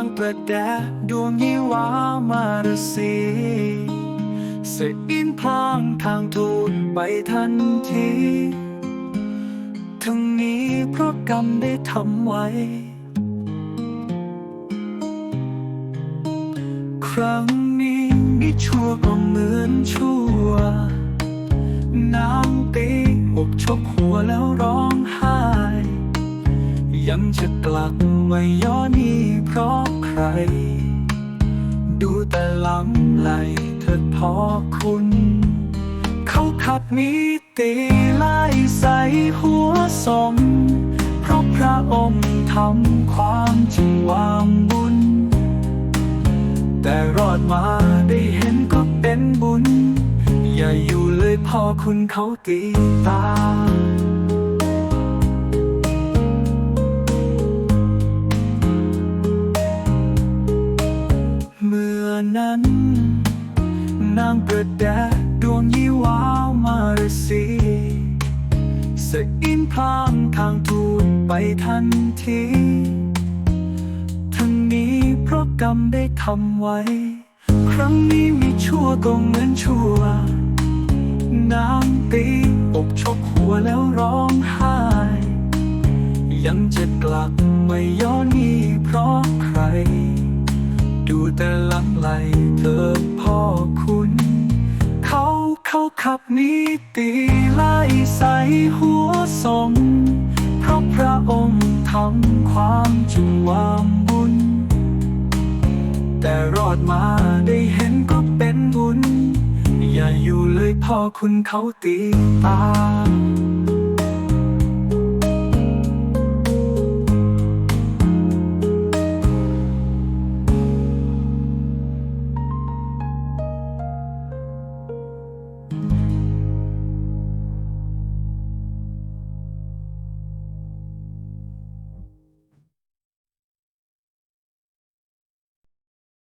ดแดดดวงยี่วามาดสีเสยอินพางทางทูดไปทันที ทั้งนี้เพราะกรรมได้ทำไว้ ครั้งนี้มิชั่วก็เหมือนชั่ว น้ำตีอกชกหัวแล้วร้องไห้ ยังจะกลับไมาย้อนนี่เพราะใคร ดูแต่ลำไหลเถิดพอคุณ เขาขัดมีตีไล่ใส่หัวสม เพราะพระองค์ทำความจริงวางบุญ แต่รอดมาได้เห็นก็เป็นบุญ อย่าอยู่เลยพอคุณเขาตีตา นั้น นางประแดดดวงยี่วาวมาฤสีสะอินพลางทางทูตไปทันทีทั้งนี้เพราะกรรมได้ทำไว้ ครั้งนี้มีชั่วก็เหมือนชั่ว น้ำตีอกชกหัวแล้วร้องไห้ยังจะกลับไม่ย้อนนี่เพราะใคร ดูแต่หลังไหลเธอพ่อคุณ เขาเขาขับนี้ตีไล่ใส่หัวสมเพราะพระองค์ทำความจุงวามบุญ แต่รอดมาได้เห็นก็เป็นบุญ อย่าอยู่เลยพ่อคุณเขาตีตา